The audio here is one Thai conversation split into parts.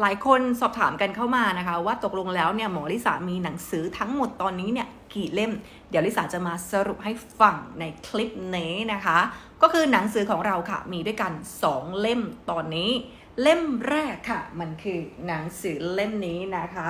หลายคนสอบถามกันเข้ามานะคะ ว่าตกลงแล้วเนี่ยหมอลิสามีหนังสือทั้งหมดตอนนี้เนี่ยกี่เล่ม เดี๋ยวลิสาจะมาสรุปให้ฟังในคลิปนี้นะคะ ก็คือหนังสือของเราค่ะมีด้วยกัน 2 เล่มตอนนี้ เล่มแรกค่ะ มันคือหนังสือเล่มนี้นะคะ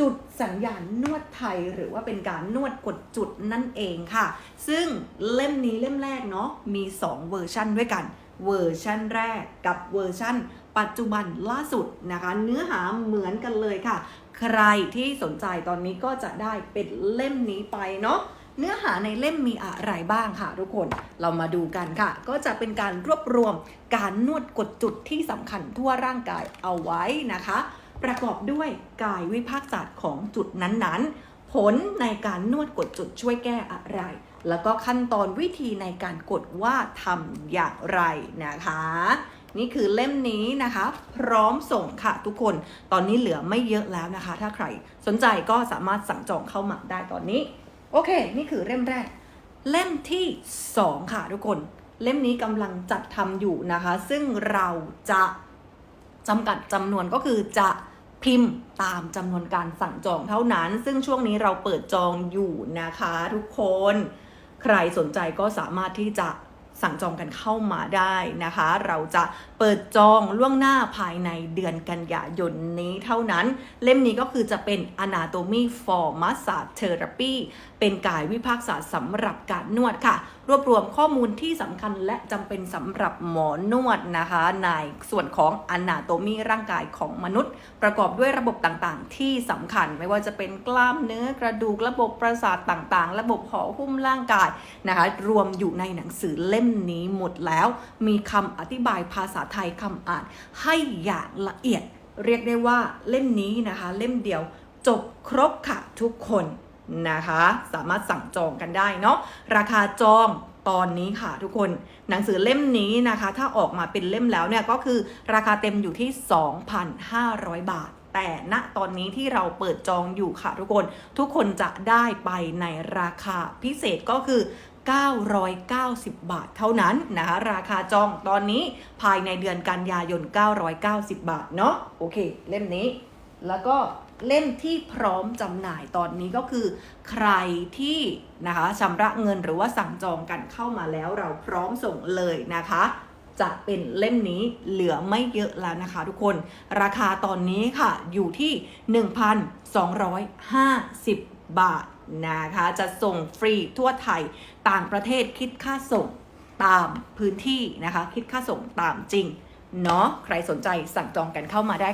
จุดสัญญาณนวดไทยหรือว่าเป็นการนวดกดจุดนั่นเองค่ะ ซึ่งเล่มนี้เล่มแรกเนาะมี 2 เวอร์ชั่นด้วยกัน เวอร์ชั่นแรกกับเวอร์ชั่นปัจจุบันล่าสุดนะคะ เนื้อหาเหมือนกันเลยค่ะ ใครที่สนใจตอนนี้ก็จะได้เป็นเล่มนี้ไปเนาะเนื้อหาในเล่มมีอะไรบ้างค่ะทุกคนเรามาดูกันค่ะ ก็จะเป็นการรวบรวมการนวดกดจุดที่สำคัญทั่วร่างกายเอาไว้นะคะ ประกอบด้วยกายวิภาคศาสตร์ของจุดนั้นๆ ผลในการนวดกดจุดช่วยแก้อะไร แล้วก็ขั้นตอนวิธีในการกดว่าทำอย่างไรนะคะ นี่คือเล่มนี้นะคะ พร้อมส่งค่ะทุกคน ตอนนี้เหลือไม่เยอะแล้วนะคะ ถ้าใครสนใจก็สามารถสั่งจองเข้ามาได้ตอนนี้ โอเค นี่คือเล่มแรก เล่มที่2ค่ะทุกคน เล่มนี้กำลังจัดทำอยู่นะคะ ซึ่งเราจะจำกัดจำนวนก็คือจะ พิมพ์ตามจำนวนการสั่งจองเท่านั้น ซึ่งช่วงนี้เราเปิดจองอยู่นะคะทุกคน ใครสนใจก็สามารถที่จะ สั่งจองกันเข้ามาได้นะคะ เราจะเปิดจองล่วงหน้าภายในเดือนกันยายนนี้เท่านั้น เล่มนี้ก็คือจะเป็น Anatomy for Massage Therapy เป็นกายวิภาคศาสตร์สำหรับการนวดค่ะ รวบรวมข้อมูลที่สำคัญและจำเป็นสำหรับหมอนวดนะคะ ในส่วนของ Anatomy ร่างกายของมนุษย์ ประกอบด้วยระบบต่างๆ ที่สำคัญไม่ว่าจะเป็นกล้ามเนื้อกระดูกระบบประสาทต่างๆ ระบบห่อหุ้มร่างกายนะคะ รวมอยู่ในหนังสือเล่มมนี้หมดแล้ว มีคำอธิบายภาษาไทยคำอ่านให้อย่างละเอียด เรียกได้ว่าเล่มนี้นะคะ เล่มเดียวจบครบค่ะทุกคนนะคะ สามารถสั่งจองกันได้เนาะราคาจองตอนนี้ค่ะทุกคนหนังสือเล่มนี้นะคะ ถ้าออกมาเป็นเล่มแล้วเนี่ยก็คือราคาเต็มอยู่ที่ 2,500 บาท แต่ณตอนนี้ที่เราเปิดจองอยู่ค่ะทุกคน ทุกคนจะได้ไปในราคาพิเศษก็คือ 990 บาทเท่านั้นนะคะราคาจองตอนนี้ภายในเดือนกันยายน 990 บาทเนาะโอเค เล่มนี้ แล้วก็เล่มที่พร้อมจำหน่ายตอนนี้ก็คือ ใครที่นะคะชำระเงินหรือว่าสั่งจองกันเข้ามาแล้วเราพร้อมส่งเลยนะคะ จะเป็นเล่มนี้เหลือไม่เยอะแล้วนะคะ ทุกคน ราคาตอนนี้ค่ะอยู่ที่ 1,250 บาท นะคะจะส่งฟรีทั่วไทยต่างประเทศคิดค่าส่งตามพื้นที่นะคะ คิดค่าส่งตามจริงเนาะใครสนใจสั่งจองกันเข้ามาได้